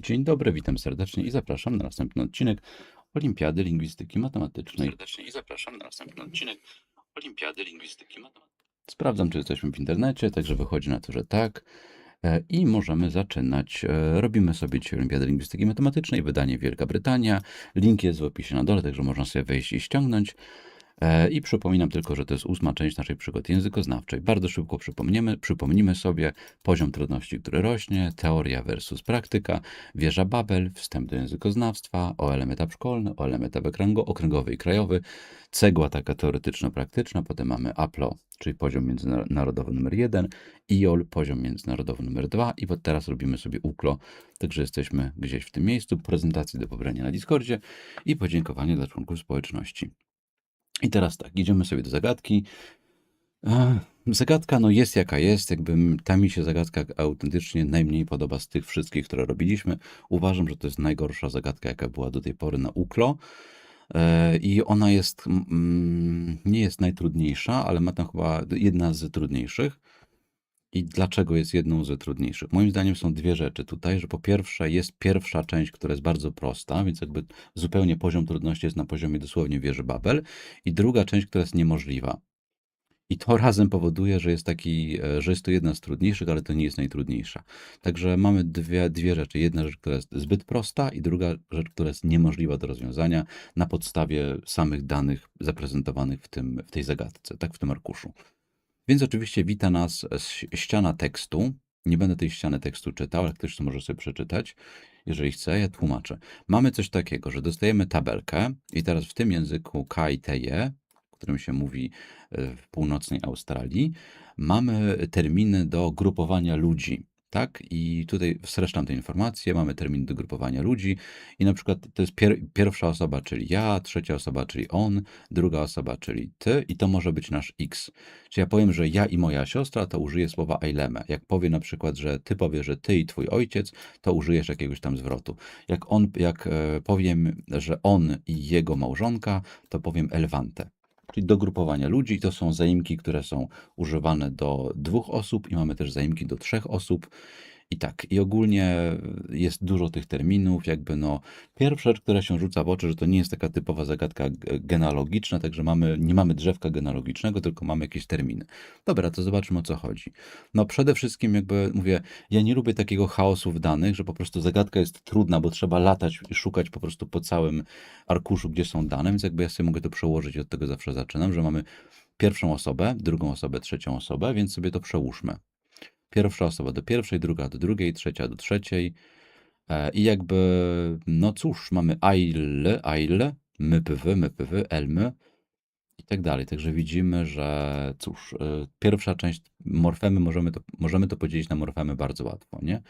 Dzień dobry, witam serdecznie i zapraszam na następny odcinek Olimpiady Lingwistyki Matematycznej. serdecznie i zapraszam na następny odcinek Olimpiady Lingwistyki Matematycznej. Sprawdzam, czy jesteśmy w internecie, także wychodzi na to, że tak. E, I możemy zaczynać. E, Robimy sobie dzisiaj Olimpiadę Lingwistyki Matematycznej, wydanie Wielka Brytania. Link jest w opisie na dole, także można sobie wejść i ściągnąć. E, I przypominam tylko, że to jest ósma część naszej przygody językoznawczej. Bardzo szybko przypomnimy, przypomnimy sobie poziom trudności, który rośnie, teoria versus praktyka, wieża Babel, wstęp do językoznawstwa, OLM etap szkolny, OLM etap okręgo- okręgowy i krajowy, cegła taka teoretyczno-praktyczna, potem mamy APLO, czyli poziom międzynarodowy numer jeden, IOL, poziom międzynarodowy numer dwa i od teraz robimy sobie UKLO, także jesteśmy gdzieś w tym miejscu, prezentacje do pobrania na Discordzie i podziękowanie dla członków społeczności. I teraz tak, idziemy sobie do zagadki. Zagadka no jest jaka jest, jakby ta mi się zagadka autentycznie najmniej podoba z tych wszystkich, które robiliśmy. Uważam, że to jest najgorsza zagadka, jaka była do tej pory na UKLO. E, I ona jest, mm, nie jest najtrudniejsza, ale ma tam chyba jedna z trudniejszych. I dlaczego jest jedną z trudniejszych? Moim zdaniem są dwie rzeczy tutaj, że po pierwsze jest pierwsza część, która jest bardzo prosta, więc jakby zupełnie poziom trudności jest na poziomie dosłownie wieży Babel i druga część, która jest niemożliwa. I to razem powoduje, że jest taki, e, że jest to jedna z trudniejszych, ale to nie jest najtrudniejsza. Także mamy dwie, dwie rzeczy. Jedna rzecz, która jest zbyt prosta i druga rzecz, która jest niemożliwa do rozwiązania na podstawie samych danych zaprezentowanych w, tym, w tej zagadce, tak w tym arkuszu. Więc oczywiście wita nas ściana tekstu. Nie będę tej ściany tekstu czytał, ale ktoś to może sobie przeczytać, jeżeli chce, ja tłumaczę. Mamy coś takiego, że dostajemy tabelkę i teraz w tym języku KITE, którym się mówi e, w północnej Australii, mamy terminy do grupowania ludzi. Tak? I tutaj streszczam te informacje. Mamy termin do grupowania ludzi, i na przykład to jest pier pierwsza osoba, czyli ja, trzecia osoba, czyli on, druga osoba, czyli ty, i to może być nasz X. Czy ja powiem, że ja i moja siostra, to użyję słowa eileme. Jak powiem na przykład, że ty powiesz, że ty i twój ojciec, to użyjesz jakiegoś tam zwrotu. Jak on, jak e, powiem, że on i jego małżonka, to powiem elwante. Czyli do grupowania ludzi. To są zaimki, które są używane do dwóch osób i mamy też zaimki do trzech osób. I tak, i ogólnie jest dużo tych terminów, jakby no, pierwsza rzecz, która się rzuca w oczy, że to nie jest taka typowa zagadka genealogiczna, także mamy, nie mamy drzewka genealogicznego, tylko mamy jakieś terminy. Dobra, to zobaczmy o co chodzi. No przede wszystkim jakby mówię, ja nie lubię takiego chaosu w danych, że po prostu zagadka jest trudna, bo trzeba latać i szukać po prostu po całym arkuszu, gdzie są dane, więc jakby ja sobie mogę to przełożyć i od tego zawsze zaczynam, że mamy pierwszą osobę, drugą osobę, trzecią osobę, więc sobie to przełóżmy. Pierwsza osoba do pierwszej, druga do drugiej, trzecia do trzeciej. E, I jakby, no cóż, mamy AIL, AIL, MYPW, MYPW, ELMY i tak dalej. Także widzimy, że cóż, e, pierwsza część morfemy możemy to, możemy to podzielić na morfemy bardzo łatwo, nie?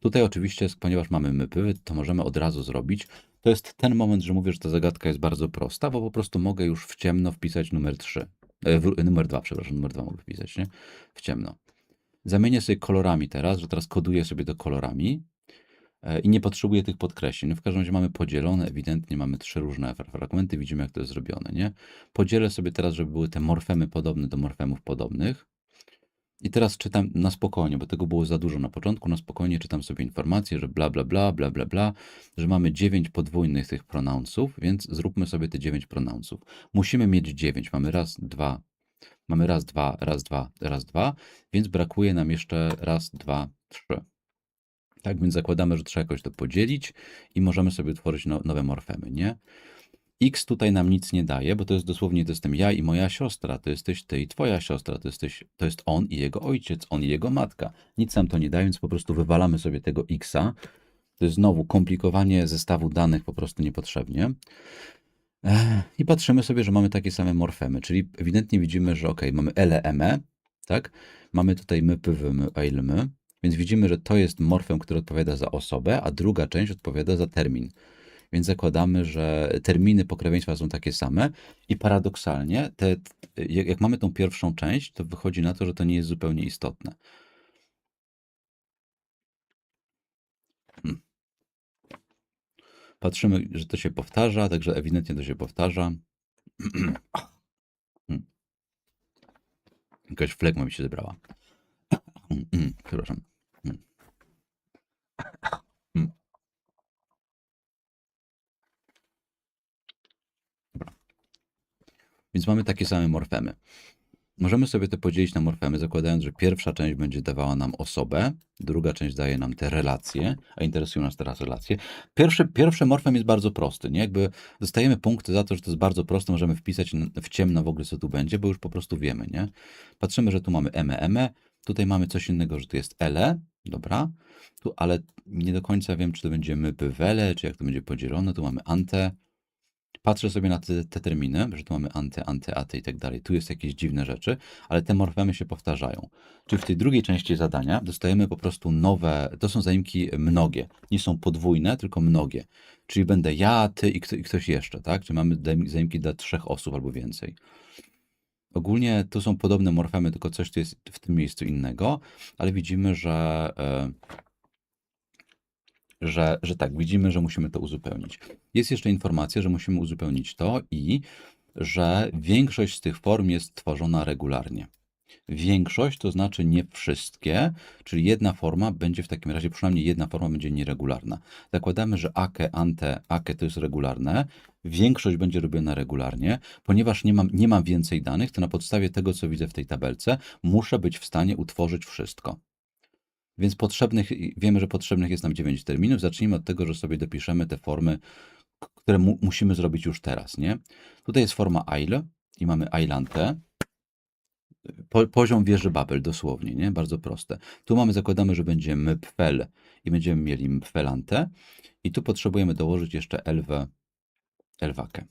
Tutaj oczywiście, ponieważ mamy MYPY, to możemy od razu zrobić. To jest ten moment, że mówię, że ta zagadka jest bardzo prosta, bo po prostu mogę już w ciemno wpisać numer 3. E, w, numer 2, przepraszam, numer 2 mogę wpisać, nie? W ciemno. Zamienię sobie kolorami teraz, że teraz koduję sobie to kolorami e, i nie potrzebuję tych podkreśleń. No w każdym razie mamy podzielone, ewidentnie mamy trzy różne fra- fragmenty, widzimy jak to jest zrobione, nie? Podzielę sobie teraz, żeby były te morfemy podobne do morfemów podobnych. I teraz czytam na spokojnie, bo tego było za dużo na początku. Na spokojnie czytam sobie informację, że bla, bla, bla, bla, bla, bla, że mamy dziewięć podwójnych tych pronounsów, więc zróbmy sobie te dziewięć pronounsów. Musimy mieć dziewięć. Mamy raz, dwa, mamy raz, dwa, raz, dwa, raz, dwa, więc brakuje nam jeszcze raz, dwa, trzy. Tak więc zakładamy, że trzeba jakoś to podzielić i możemy sobie tworzyć no, nowe morfemy, nie? X tutaj nam nic nie daje, bo to jest dosłownie, to jestem ja i moja siostra, to jesteś ty i twoja siostra, to, jesteś, to jest on i jego ojciec, on i jego matka. Nic nam to nie daje, więc po prostu wywalamy sobie tego Xa. To jest znowu komplikowanie zestawu danych po prostu niepotrzebnie. I patrzymy sobie, że mamy takie same morfemy, czyli ewidentnie widzimy, że ok, mamy LEME, tak? Mamy tutaj my, pywy, my, eilmy, więc widzimy, że to jest morfem, który odpowiada za osobę, a druga część odpowiada za termin. Więc zakładamy, że terminy pokrewieństwa są takie same i paradoksalnie, te, jak mamy tą pierwszą część, to wychodzi na to, że to nie jest zupełnie istotne. Patrzymy, że to się powtarza, także ewidentnie to się powtarza. Jakaś flegma mi się zebrała. Przepraszam. Dobra. Więc mamy takie same morfemy. Możemy sobie to podzielić na morfemy, zakładając, że pierwsza część będzie dawała nam osobę, druga część daje nam te relacje, a interesują nas teraz relacje. Pierwszy, pierwszy morfem jest bardzo prosty, nie? Jakby dostajemy punkty za to, że to jest bardzo proste, możemy wpisać w ciemno w ogóle, co tu będzie, bo już po prostu wiemy, nie? Patrzymy, że tu mamy eme, eme, tutaj mamy coś innego, że tu jest ele, dobra, tu, ale nie do końca wiem, czy to będzie my, by, wele, czy jak to będzie podzielone, tu mamy ante, Patrzę sobie na te, te terminy, że tu mamy ante, ante, ate i tak dalej. Tu jest jakieś dziwne rzeczy, ale te morfemy się powtarzają. Czyli w tej drugiej części zadania dostajemy po prostu nowe, to są zaimki mnogie. Nie są podwójne, tylko mnogie. Czyli będę ja, ty i, kto, i ktoś jeszcze, tak? Czyli mamy zaim- zaimki dla trzech osób albo więcej. Ogólnie tu są podobne morfemy, tylko coś tu jest w tym miejscu innego, ale widzimy, że, e, że, że tak, widzimy, że musimy to uzupełnić. Jest jeszcze informacja, że musimy uzupełnić to i że większość z tych form jest tworzona regularnie. Większość to znaczy nie wszystkie, czyli jedna forma będzie w takim razie, przynajmniej jedna forma będzie nieregularna. Zakładamy, że ake, ante, ake to jest regularne, większość będzie robiona regularnie, ponieważ nie mam, nie mam więcej danych, to na podstawie tego, co widzę w tej tabelce, muszę być w stanie utworzyć wszystko. Więc potrzebnych, wiemy, że potrzebnych jest nam 9 terminów. Zacznijmy od tego, że sobie dopiszemy te formy, które mu, musimy zrobić już teraz, nie? Tutaj jest forma AIL i mamy AILANTE. Po, poziom wieży Babel, dosłownie, nie? Bardzo proste. Tu mamy, zakładamy, że będzie MPFEL i będziemy mieli MPFELANTE i tu potrzebujemy dołożyć jeszcze LW, LWAKE.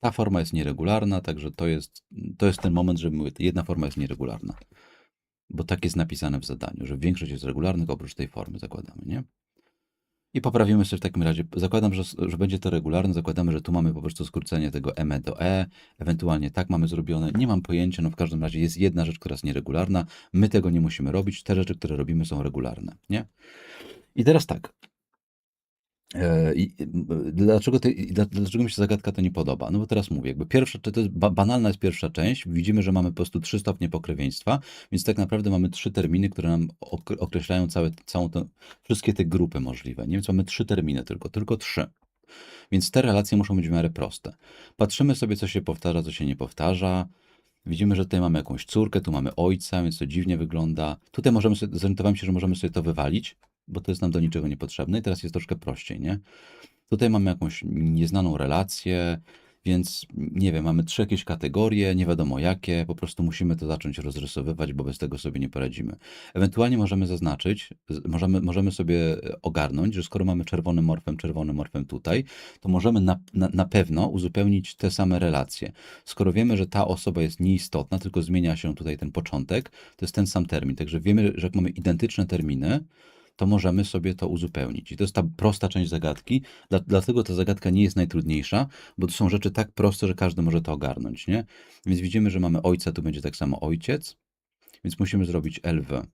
Ta forma jest nieregularna, także to jest, to jest ten moment, że jedna forma jest nieregularna. Bo tak jest napisane w zadaniu, że większość jest regularnych oprócz tej formy, zakładamy, nie? I poprawimy sobie w takim razie, zakładam, że, że będzie to regularne, zakładamy, że tu mamy po prostu skrócenie tego ME do E, ewentualnie tak mamy zrobione, nie mam pojęcia, no w każdym razie jest jedna rzecz, która jest nieregularna, my tego nie musimy robić, te rzeczy, które robimy są regularne, nie? I teraz tak, I, y, dlaczego, te, i dla- dlaczego mi się zagadka to nie podoba? No bo teraz mówię, jakby pierwsza, to jest ba, banalna jest pierwsza część, widzimy, że mamy po prostu trzy stopnie pokrewieństwa, więc tak naprawdę mamy trzy terminy, które nam ok- określają całe, całą wszystkie te grupy możliwe, nie? Więc mamy trzy terminy tylko, tylko trzy. Więc te relacje muszą być w miarę proste. Patrzymy sobie, co się powtarza, co się nie powtarza. Widzimy, że tutaj mamy jakąś córkę, tu mamy ojca, więc to dziwnie wygląda. Tutaj możemy sobie, zorientowałem się, że możemy sobie to wywalić, bo to jest nam do niczego niepotrzebne i teraz jest troszkę prościej, nie? Tutaj mamy jakąś nieznaną relację, więc nie wiem, mamy trzy jakieś kategorie, nie wiadomo jakie, po prostu musimy to zacząć rozrysowywać, bo bez tego sobie nie poradzimy. Ewentualnie możemy zaznaczyć, możemy, możemy sobie ogarnąć, że skoro mamy czerwony morfem, czerwony morfem tutaj, to możemy na, na, na pewno uzupełnić te same relacje. Skoro wiemy, że ta osoba jest nieistotna, tylko zmienia się tutaj ten początek, to jest ten sam termin. Także wiemy, że jak mamy identyczne terminy, to możemy sobie to uzupełnić. I to jest ta prosta część zagadki, dla, dlatego ta zagadka nie jest najtrudniejsza, bo to są rzeczy tak proste, że każdy może to ogarnąć, nie? Więc widzimy, że mamy ojca, tu będzie tak samo ojciec, więc musimy zrobić LW.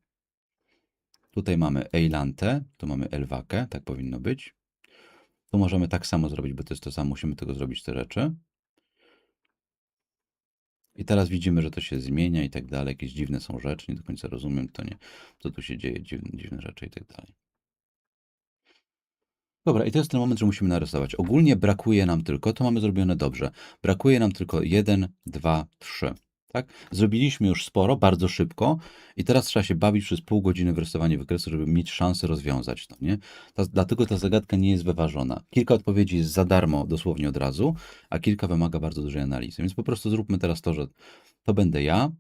Tutaj mamy Eilante, tu mamy Elwakę, tak powinno być. Tu możemy tak samo zrobić, bo to jest to samo, musimy tego zrobić te rzeczy. I teraz widzimy, że to się zmienia i tak dalej, jakieś dziwne są rzeczy, nie do końca rozumiem, to nie, co tu się dzieje, dziwne, dziwne rzeczy i tak dalej. Dobra, i to jest ten moment, że musimy narysować. Ogólnie brakuje nam tylko, to mamy zrobione dobrze, brakuje nam tylko 1, 2, 3. Tak? Zrobiliśmy już sporo, bardzo szybko i teraz trzeba się bawić przez pół godziny w rysowanie wykresu, żeby mieć szansę rozwiązać to, nie? Ta, dlatego ta zagadka nie jest wyważona. Kilka odpowiedzi jest za darmo, dosłownie od razu, a kilka wymaga bardzo dużej analizy. Więc po prostu zróbmy teraz to, że to będę ja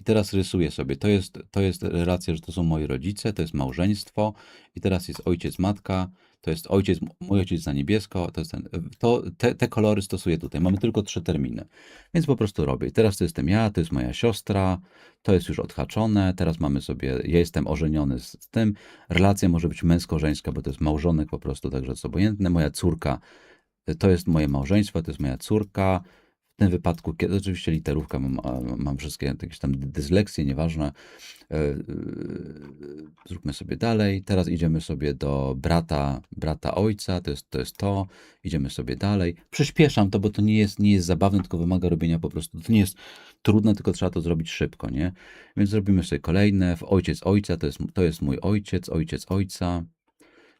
i teraz rysuję sobie. To jest, to jest relacja, że to są moi rodzice, to jest małżeństwo i teraz jest ojciec, matka, to jest ojciec, mój ojciec za niebiesko, to jest ten, to, te, te kolory stosuję tutaj. Mamy tylko trzy terminy, więc po prostu robię. Teraz to jestem ja, to jest moja siostra, to jest już odhaczone, teraz mamy sobie, ja jestem ożeniony z, tym, relacja może być męsko-żeńska, bo to jest małżonek po prostu, także jest obojętne. Moja córka, to jest moje małżeństwo, to jest moja córka, tym wypadku, kiedy oczywiście literówka, mam, mam wszystkie jakieś tam dy- dysleksje, nieważne. E, e, Zróbmy sobie dalej. Teraz idziemy sobie do brata, brata ojca, to jest, to jest to. Idziemy sobie dalej. Przyspieszam to, bo to nie jest, nie jest zabawne, tylko wymaga robienia po prostu. To nie jest trudne, tylko trzeba to zrobić szybko, nie? Więc zrobimy sobie kolejne. W ojciec ojca to jest, to jest mój ojciec, ojciec ojca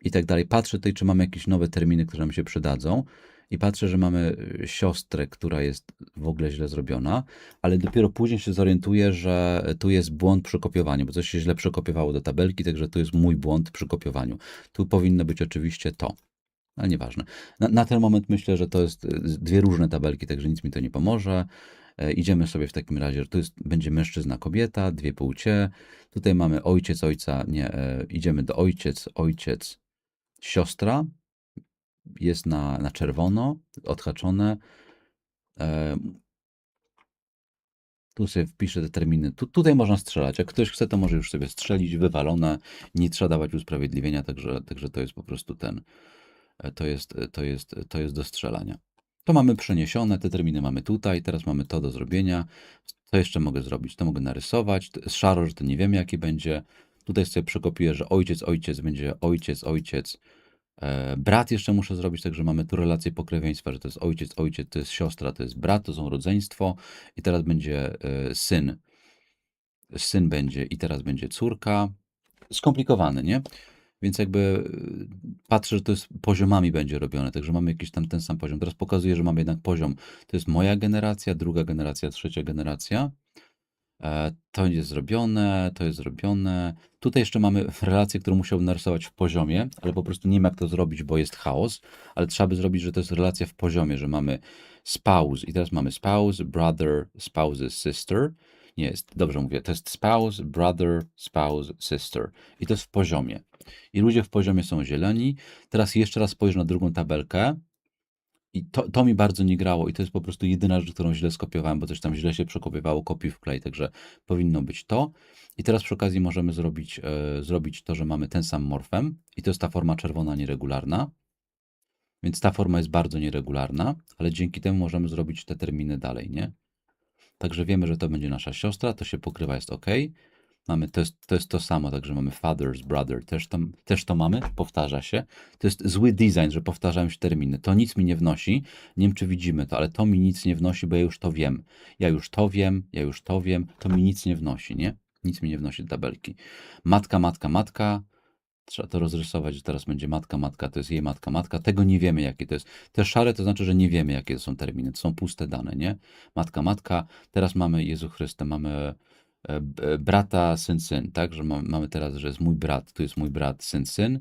i tak dalej. Patrzę tutaj, czy mamy jakieś nowe terminy, które nam się przydadzą. I patrzę, że mamy y, siostrę, która jest w ogóle źle zrobiona, ale dopiero później się zorientuję, że tu jest błąd przy kopiowaniu, bo coś się źle przekopiowało do tabelki, także tu jest mój błąd przy kopiowaniu. Tu powinno być oczywiście to, ale nieważne. Na, na ten moment myślę, że to jest y, dwie różne tabelki, także nic mi to nie pomoże. E, Idziemy sobie w takim razie, że tu jest, będzie mężczyzna, kobieta, dwie płcie. Tutaj mamy ojciec, ojca, nie, e, idziemy do ojciec, ojciec, siostra. Jest na, na czerwono, odhaczone. E, tu sobie wpiszę te terminy. Tu, tutaj można strzelać. Jak ktoś chce, to może już sobie strzelić, wywalone. Nie trzeba dawać usprawiedliwienia, także, także to jest po prostu ten. e, To jest, to, jest, to jest do strzelania. To mamy przeniesione, te terminy mamy tutaj, teraz mamy to do zrobienia. Co jeszcze mogę zrobić? To mogę narysować. Szaro, że to nie wiemy, jaki będzie. Tutaj sobie przekopiuję, że ojciec, ojciec będzie ojciec, ojciec. E, brat jeszcze muszę zrobić, także mamy tu relację pokrewieństwa, że to jest ojciec, ojciec, to jest siostra, to jest brat, to są rodzeństwo. I teraz będzie e, syn. Syn będzie i teraz będzie córka. Skomplikowane, nie? Więc jakby y, patrzę, że to jest poziomami będzie robione, także mamy jakiś tam ten sam poziom. Teraz pokazuję, że mamy jednak poziom. To jest moja generacja, druga generacja, trzecia generacja. E, To jest zrobione, to jest zrobione. Tutaj jeszcze mamy relację, którą musiałbym narysować w poziomie, ale po prostu nie wiem, jak to zrobić, bo jest chaos. Ale trzeba by zrobić, że to jest relacja w poziomie, że mamy spouse i teraz mamy spouse, brother, spouses, sister. Nie jest, dobrze mówię, to jest spouse, brother, spouse, sister. I to jest w poziomie. I ludzie w poziomie są zieloni. Teraz jeszcze raz spojrzę na drugą tabelkę. I to, to mi bardzo nie grało i to jest po prostu jedyna rzecz, którą źle skopiowałem, bo też tam źle się przekopiowało kopiuj w klej, także powinno być to. I teraz przy okazji możemy zrobić, e, zrobić to, że mamy ten sam morfem i to jest ta forma czerwona nieregularna. Więc ta forma jest bardzo nieregularna, ale dzięki temu możemy zrobić te terminy dalej, nie? Także wiemy, że to będzie nasza siostra, to się pokrywa, jest ok. Mamy, to, jest, to jest to samo, także mamy father's brother, też to, też to mamy, powtarza się. To jest zły design, że powtarzają się terminy. To nic mi nie wnosi. Nie wiem, czy widzimy to, ale to mi nic nie wnosi, bo ja już to wiem. Ja już to wiem, ja już to wiem, to mi nic nie wnosi, nie? Nic mi nie wnosi tabelki. Matka, matka, matka. Trzeba to rozrysować, że teraz będzie matka, matka, to jest jej matka, matka. Tego nie wiemy, jakie to jest. Te szare to znaczy, że nie wiemy, jakie to są terminy. To są puste dane, nie? Matka, matka. Teraz mamy Jezu Chryste, mamy brata, syn, syn, tak? Że mamy, mamy teraz, że jest mój brat, tu jest mój brat, syn, syn.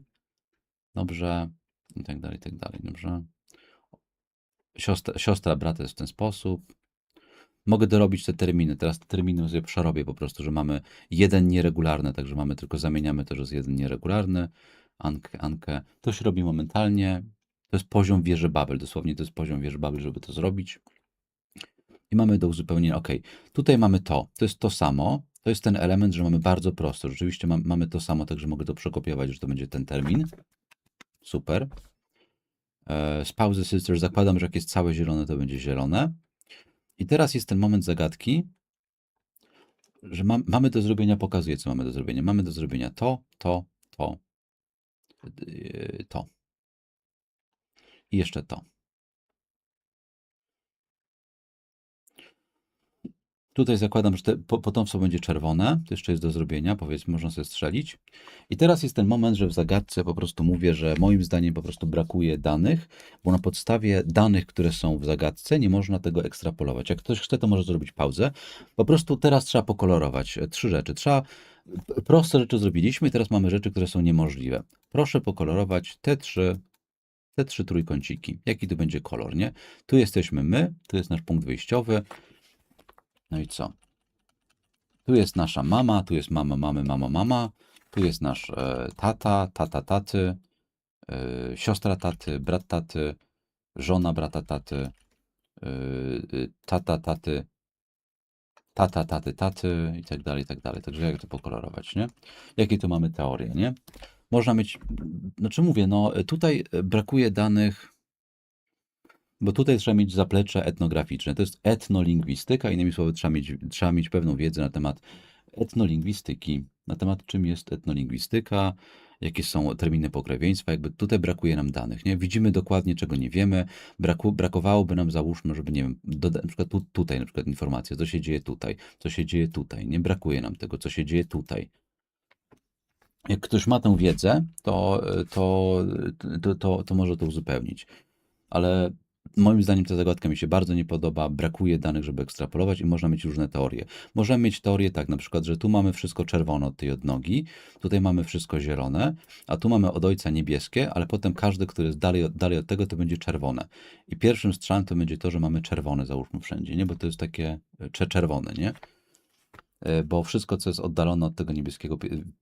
Dobrze. I tak dalej, i tak dalej. Dobrze. Siostra, siostra brata jest w ten sposób. Mogę dorobić te terminy. Teraz te terminy sobie przerobię po prostu, że mamy jeden nieregularny, także mamy tylko zamieniamy to, że jest jeden nieregularny. Ankę, Ankę. To się robi momentalnie. To jest poziom wieży Babel. Dosłownie to jest poziom wieży Babel, żeby to zrobić. I mamy do uzupełnienia. OK. Tutaj mamy to. To jest to samo. To jest ten element, że mamy bardzo prosto. Rzeczywiście mam, mamy to samo, także mogę to przekopiować, że to będzie ten termin. Super. E, Spouse sister. Zakładam, że jak jest całe zielone, to będzie zielone. I teraz jest ten moment zagadki, że mam, mamy do zrobienia, pokazuję, co mamy do zrobienia. Mamy do zrobienia to, to, to, yy, to. I jeszcze to. Tutaj zakładam, że te po- potomstwo będzie czerwone. To jeszcze jest do zrobienia, powiedzmy, można sobie strzelić. I teraz jest ten moment, że w zagadce po prostu mówię, że moim zdaniem po prostu brakuje danych, bo na podstawie danych, które są w zagadce, nie można tego ekstrapolować. Jak ktoś chce, to może zrobić pauzę. Po prostu teraz trzeba pokolorować e, trzy rzeczy. Trzeba p- proste rzeczy zrobiliśmy i teraz mamy rzeczy, które są niemożliwe. Proszę pokolorować te trzy te trzy trójkąciki. Jaki to będzie kolor, nie? Tu jesteśmy my, tu jest nasz punkt wyjściowy. No i co? Tu jest nasza mama, tu jest mama, mamy, mama, mama. Tu jest nasz e, tata, tata, taty, e, siostra taty, brat taty, żona brata taty, e, e, tata, taty, tata, taty, taty i tak dalej, i tak dalej. Także jak to pokolorować, nie? Jakie tu mamy teorie, nie? Można mieć, znaczy mówię, no tutaj brakuje danych, bo tutaj trzeba mieć zaplecze etnograficzne. To jest etnolingwistyka, innymi słowy trzeba mieć, trzeba mieć pewną wiedzę na temat etnolingwistyki, na temat czym jest etnolingwistyka, jakie są terminy pokrewieństwa, jakby tutaj brakuje nam danych, nie? Widzimy dokładnie, czego nie wiemy, Braku, brakowałoby nam, załóżmy, żeby, nie wiem, doda- na przykład tu, tutaj na przykład informacja, co się dzieje tutaj, co się dzieje tutaj, nie brakuje nam tego, co się dzieje tutaj. Jak ktoś ma tę wiedzę, to, to, to, to, to może to uzupełnić. Ale Moim zdaniem ta zagadka mi się bardzo nie podoba, brakuje danych, żeby ekstrapolować i można mieć różne teorie. Możemy mieć teorię tak, na przykład, że tu mamy wszystko czerwone od tej odnogi, tutaj mamy wszystko zielone, a tu mamy od ojca niebieskie, ale potem każdy, który jest dalej, dalej od tego, to będzie czerwone. I pierwszym strzałem to będzie to, że mamy czerwone, załóżmy wszędzie, nie? Bo to jest takie e, cze- czerwone, nie? E, Bo wszystko, co jest oddalone od tego niebieskiego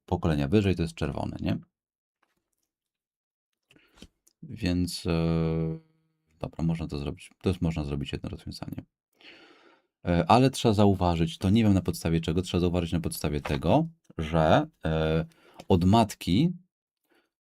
pokolenia wyżej, to jest czerwone, nie? Więc e, dobra, można to zrobić. To jest można zrobić jedno rozwiązanie. E, Ale trzeba zauważyć, to nie wiem na podstawie czego, trzeba zauważyć na podstawie tego, że e, od matki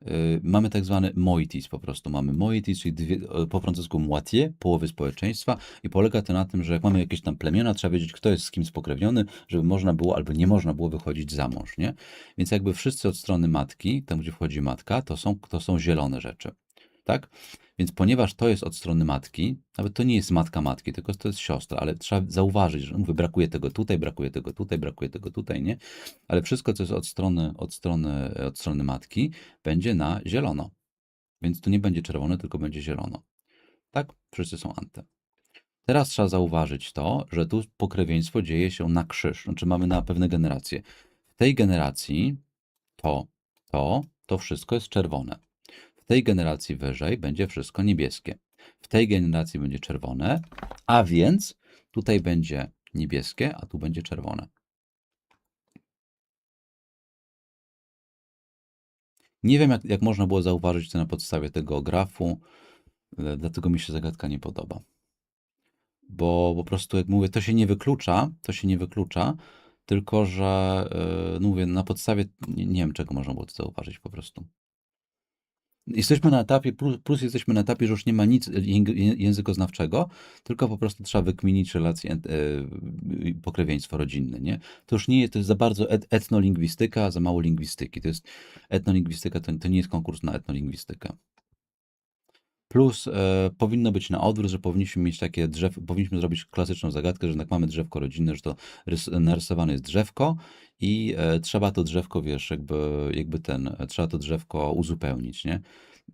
e, mamy tak zwany moitis po prostu. Mamy moitis, czyli dwie, po francusku moitié, połowy społeczeństwa i polega to na tym, że jak mamy jakieś tam plemiona, trzeba wiedzieć, kto jest z kim spokrewniony, żeby można było albo nie można było wychodzić za mąż, nie? Więc jakby wszyscy od strony matki, tam gdzie wchodzi matka, to są, to są zielone rzeczy, tak? Więc ponieważ to jest od strony matki, nawet to nie jest matka matki, tylko to jest siostra, ale trzeba zauważyć, że mówię, brakuje tego tutaj, brakuje tego tutaj, brakuje tego tutaj, nie? Ale wszystko, co jest od strony, od strony, od strony matki, będzie na zielono. Więc tu nie będzie czerwone, tylko będzie zielono. Tak? Wszyscy są ante. Teraz trzeba zauważyć to, że tu pokrewieństwo dzieje się na krzyż, znaczy mamy na pewne generacje. W tej generacji to, to, to wszystko jest czerwone. W tej generacji wyżej będzie wszystko niebieskie. W tej generacji będzie czerwone, a więc tutaj będzie niebieskie, a tu będzie czerwone. Nie wiem, jak, jak można było zauważyć to na podstawie tego grafu, e, dlatego mi się zagadka nie podoba. Bo po prostu, jak mówię, to się nie wyklucza, to się nie wyklucza, tylko że, e, no mówię, na podstawie, nie, nie wiem, czego można było to zauważyć po prostu. Jesteśmy na etapie, plus, jesteśmy na etapie, że już nie ma nic językoznawczego, tylko po prostu trzeba wykminić relacje, e, pokrewieństwo rodzinne, nie? To już nie jest, to jest za bardzo et, etnolingwistyka, za mało lingwistyki. To jest, etnolingwistyka to, to nie jest konkurs na etnolingwistykę. Plus e, powinno być na odwrót, że powinniśmy mieć takie drzew, powinniśmy zrobić klasyczną zagadkę, że jak mamy drzewko rodzinne, że to rys, narysowane jest drzewko i e, trzeba to drzewko, wiesz, jakby, jakby ten, e, trzeba to drzewko uzupełnić, nie?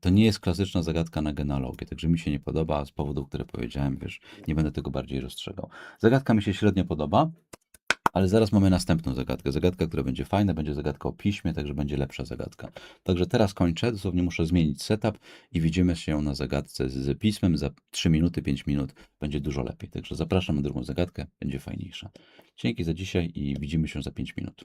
To nie jest klasyczna zagadka na genealogię, także mi się nie podoba z powodów, które powiedziałem, wiesz, nie będę tego bardziej rozstrzegał. Zagadka mi się średnio podoba, ale zaraz mamy następną zagadkę. Zagadka, która będzie fajna, będzie zagadka o piśmie, także będzie lepsza zagadka. Także teraz kończę, dosłownie muszę zmienić setup i widzimy się na zagadce z, pismem za 3 minuty, 5 minut. Będzie dużo lepiej. Także zapraszam na drugą zagadkę, będzie fajniejsza. Dzięki za dzisiaj i widzimy się za 5 minut.